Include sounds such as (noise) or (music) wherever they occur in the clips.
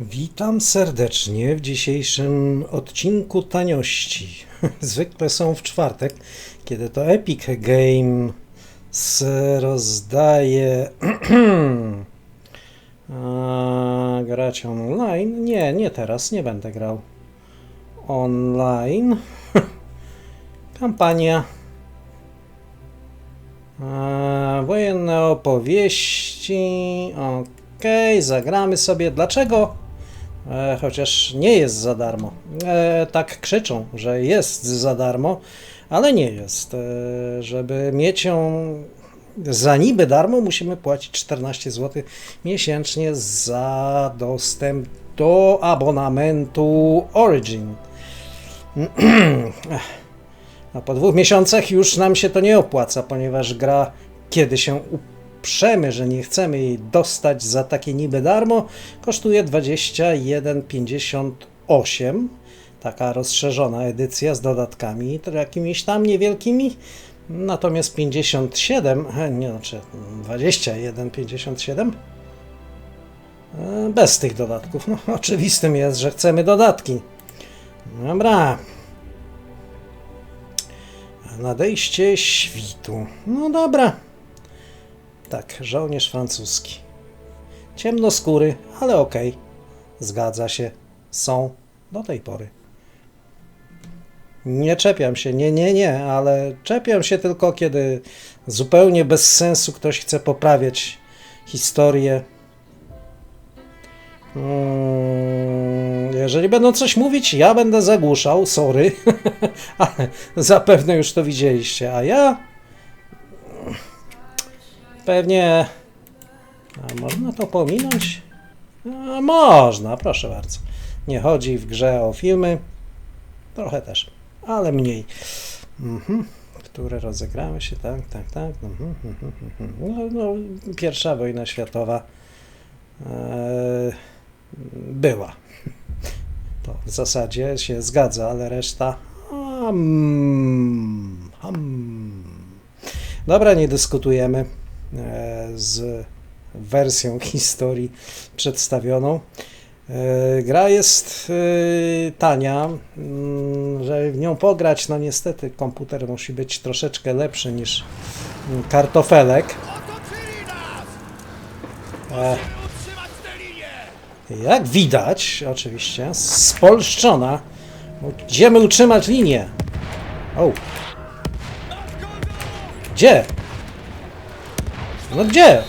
Witam serdecznie w dzisiejszym odcinku taniości. (laughs) Zwykle są w czwartek, kiedy to Epic Games rozdaje (clears throat) grać online. Nie, nie teraz, nie będę grał online. (laughs) Kampania. A, wojenne opowieści. Okej, zagramy sobie. Dlaczego? E, chociaż nie jest za darmo. E, tak krzyczą, że jest za darmo, ale nie jest. E, żeby mieć ją za niby darmo, musimy płacić 14 zł miesięcznie za dostęp do abonamentu Origin. (clears throat) A po dwóch miesiącach już nam się to nie opłaca, ponieważ gra, kiedy się uprzemy, że nie chcemy jej dostać za takie niby darmo, kosztuje 21,58. Taka rozszerzona edycja z dodatkami, jakimiś tam niewielkimi. Natomiast 57, e, nie znaczy 21,57 e, bez tych dodatków. No, (laughs) oczywistym jest, że chcemy dodatki. Dobra. Nadejście świtu. No dobra. Tak, żołnierz francuski. Ciemnoskóry, ale okej. Zgadza się. Są do tej pory. Nie czepiam się, nie, nie, nie, ale czepiam się tylko, kiedy zupełnie bez sensu ktoś chce poprawiać historię. Mm, Jeżeli będą coś mówić, ja będę zagłuszał, sorry, (laughs) ale zapewne już to widzieliście, a ja pewnie. A można to pominąć? A można, proszę bardzo. Nie chodzi w grze o filmy, trochę też, ale mniej. Mhm. Które rozegrały się, tak, tak, tak. Mhm, mhm, mhm. No, no, pierwsza wojna światowa e, była. To w zasadzie się zgadza, ale reszta. Um, um. Dobra, nie dyskutujemy z wersją (laughs) historii przedstawioną. E, Gra jest e, tania, mm, żeby w nią pograć, no niestety komputer musi być troszeczkę lepszy niż mm, kartofelek. E, Jak widać, oczywiście, spolszczona. Będziemy utrzymać linię. O. Gdzie? No gdzie?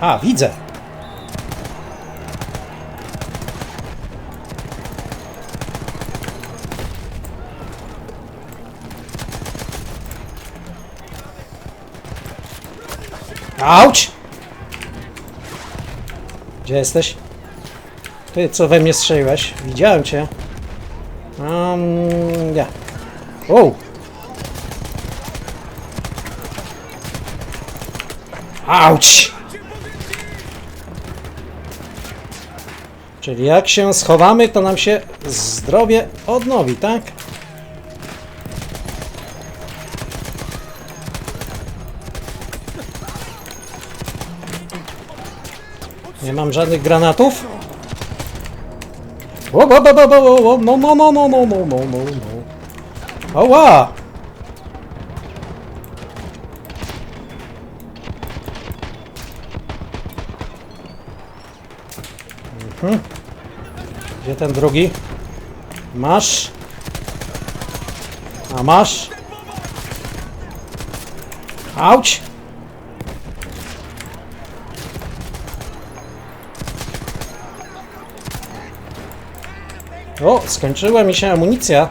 A, widzę. Auć! Gdzie jesteś? Ty, co we mnie strzeliłeś? Widziałem cię. Um, ja. O! Auć! Czyli jak się schowamy, to nam się zdrowie odnowi, tak? Nie mam żadnych granatów. O, Mhm. Gdzie ten drugi? Masz. A masz. Auć! O, skończyła mi się amunicja.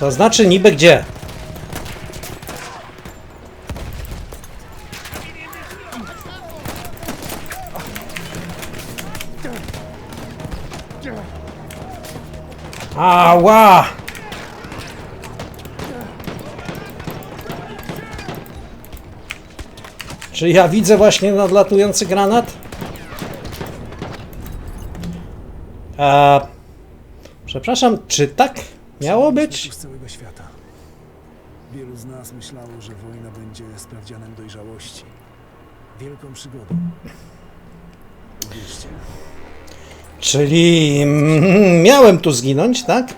To znaczy niby gdzie? Ała! Czy ja widzę właśnie nadlatujący granat? A, przepraszam, czy tak miało być? Z całego świata. Wielu z nas myślało, że wojna będzie sprawdzianem dojrzałości. Wielką przygodą. Uwierzcie, Czyli mm, miałem tu zginąć, tak?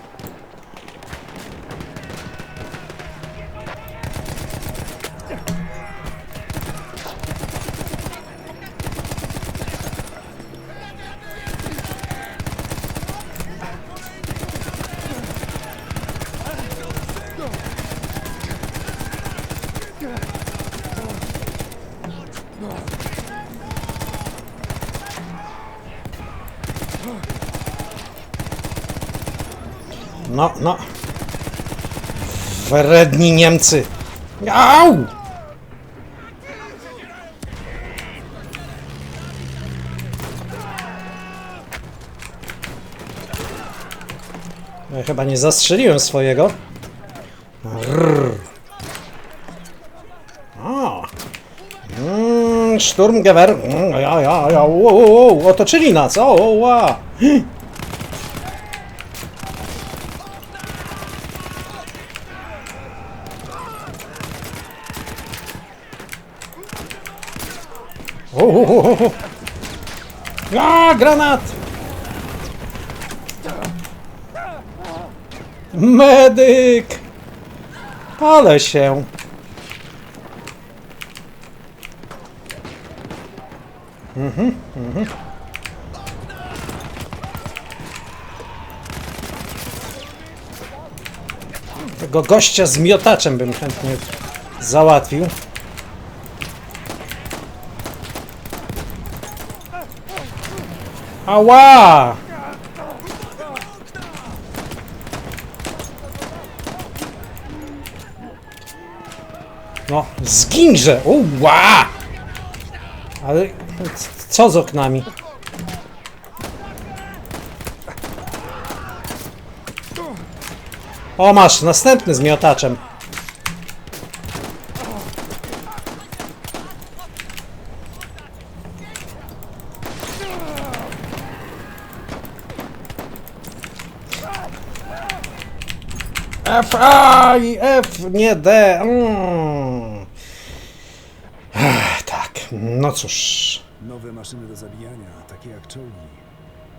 No, no. Wredni Niemcy. Au! Ja chyba nie zastrzeliłem swojego. Rrr. O. Mm, Sturmgewehr. Mm, ja, ja, ja. Wo, wo, wo. Otoczyli nas. O, o, ła. O, o, o, o. A, granat! Medyk! Palę się. Mhm, mhm. Tego gościa z miotaczem bym chętnie załatwił. Ała! No, zginże! Uła! Ale co z oknami? O, masz, następny z miotaczem. F, A i F, nie D. Mm. Ech, tak, no cóż. nowe maszyny do zabijania, takie jak czołgi,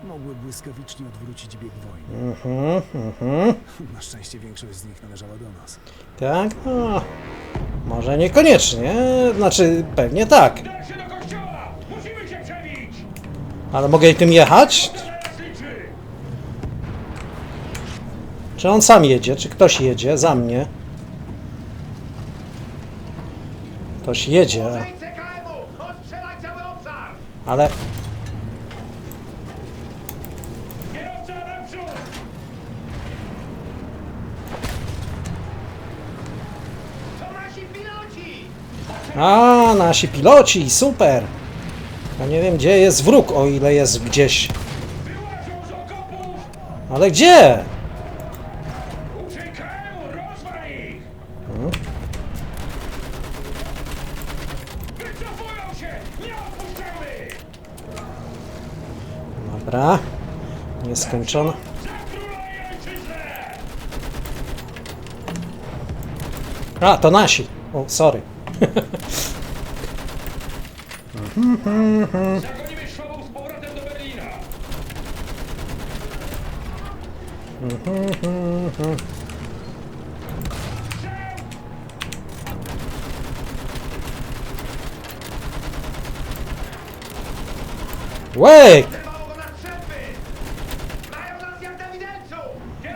mogły błyskawicznie odwrócić bieg wojny. Mhm, mhm. Na szczęście większość z nich należała do nas. Tak, no. Może niekoniecznie. Znaczy, pewnie tak. Ale mogę i tym jechać? Nas liczy! Czy on sam jedzie? Czy ktoś jedzie za mnie? Ktoś jedzie, ale! A, nasi piloci, super! Ja nie wiem, gdzie jest wróg, o ile jest gdzieś. Ale gdzie? Ojczyznę! A, to nasi. O, sorry. Zagonimy! Mało go na strzępy! Mają nas jak na widelcu!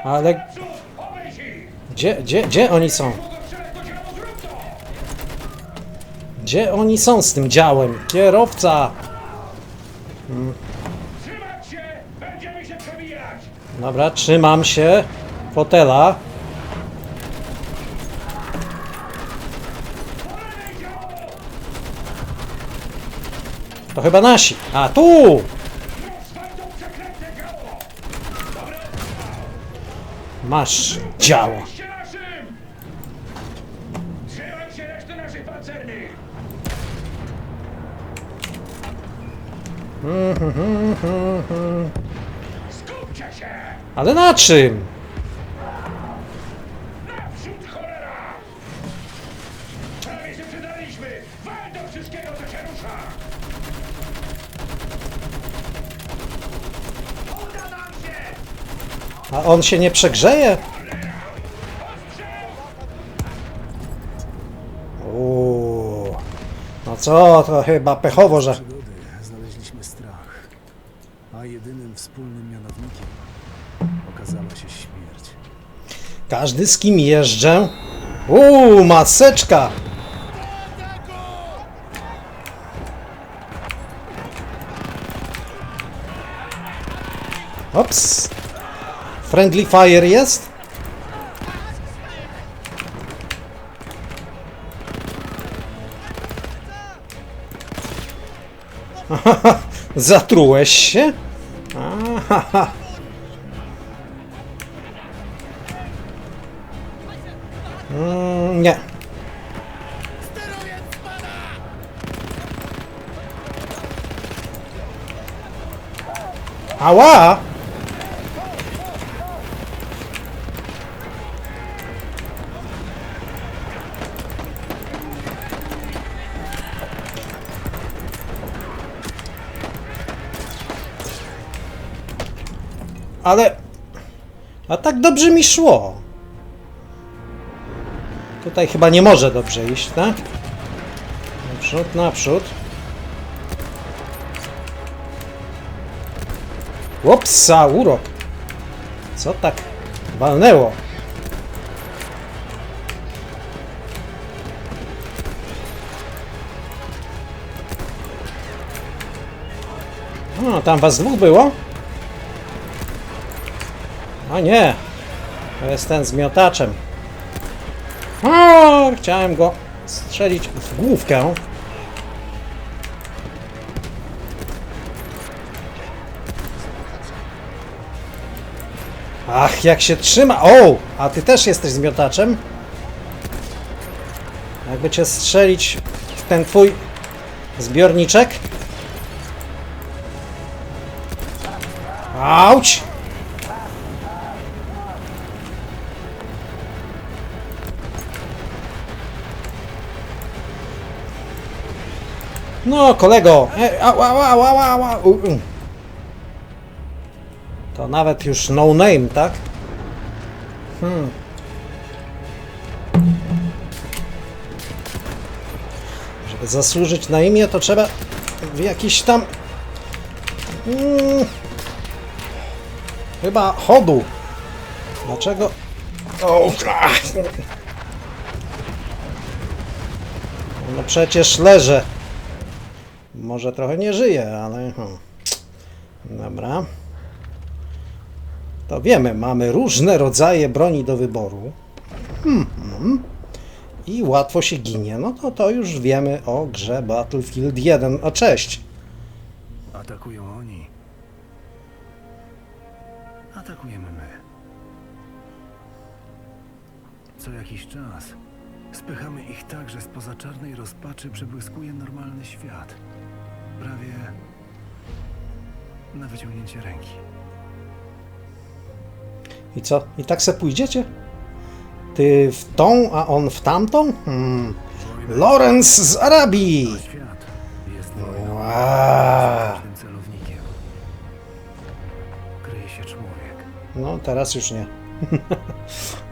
Ale-! Gdzie, gdzie, gdzie oni są? Gdzie oni są z tym działem? Kierowca! Przebijać! Dobra, trzymam się fotela. To chyba nasi. A, tu! Masz naszym! Trzymaj się reszty naszych pancernych! Skupcie się! Ale na czym? A on się nie przegrzeje? Uuu. No co, to chyba pechowo, że... Przygody znaleźliśmy strach, a jedynym wspólnym mianownikiem okazała się śmierć. Każdy z kim jeżdżę. Uuu, maseczka! Ops! Friendly fire jest? (laughs) Zatrułeś się? Mm, nie. Ała! Ale... A tak dobrze mi szło. Tutaj chyba nie może dobrze iść, tak? Naprzód, naprzód. Łopsa, urok. Co tak walnęło? O, tam was dwóch było? Nie. To jest ten z miotaczem. Chciałem go strzelić w główkę. Ach, jak się trzyma. O, a ty też jesteś zmiotaczem? Jakby cię strzelić w ten twój zbiorniczek? Auć! No, kolego! E, u, u. To nawet już no name, tak? Hmm. Żeby zasłużyć na imię, to trzeba w jakiś tam... Mm, chyba chodu. Dlaczego? O, ach. no przecież leżę. Może trochę nie żyje, ale... hmm. Dobra. To wiemy, mamy różne rodzaje broni do wyboru. Mhm. I łatwo się ginie. No to to już wiemy o grze Battlefield 1. O cześć! Atakują oni. Atakujemy my. Co jakiś czas spychamy ich tak, że spoza czarnej rozpaczy przebłyskuje normalny świat. Prawie na wyciągnięcie ręki. I co? I tak se pójdziecie? Ty w tą, a on w tamtą? Hmm. Lorenz z Arabii! Świat jest. Wow. Celownikiem. Kryje się człowiek. No, teraz już nie.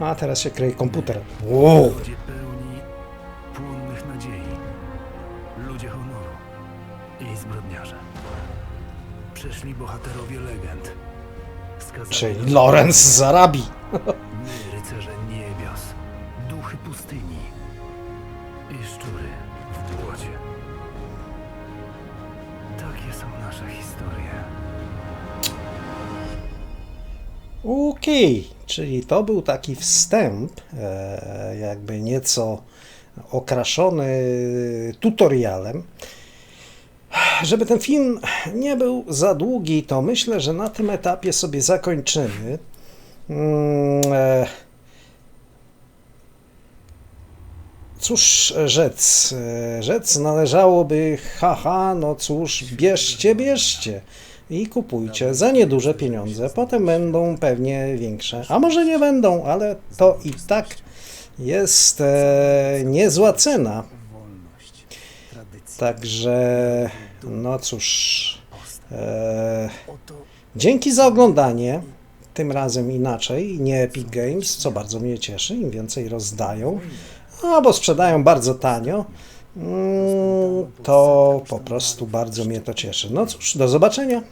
(laughs) a teraz się kryje komputer. Wow. Ludzie Przeszli bohaterowie legend. Skazani Czyli Lorenz z Arabii. My, rycerze niebios, duchy pustyni i szczury w błocie. Takie są nasze historie. Okej, czyli to był taki wstęp, e, jakby nieco okraszony tutorialem. Żeby ten film nie był za długi, to myślę, że na tym etapie sobie zakończymy. Mm, e, Cóż rzec? E, Rzec należałoby, haha, no cóż, bierzcie, bierzcie i kupujcie za nieduże pieniądze. Potem będą pewnie większe, a może nie będą, ale to i tak jest e, niezła cena. Także, no cóż, e, dzięki za oglądanie. Tym razem inaczej, nie Epic Games, co bardzo mnie cieszy. Im więcej rozdają, albo sprzedają bardzo tanio, mm, to po prostu bardzo mnie to cieszy. No cóż, do zobaczenia.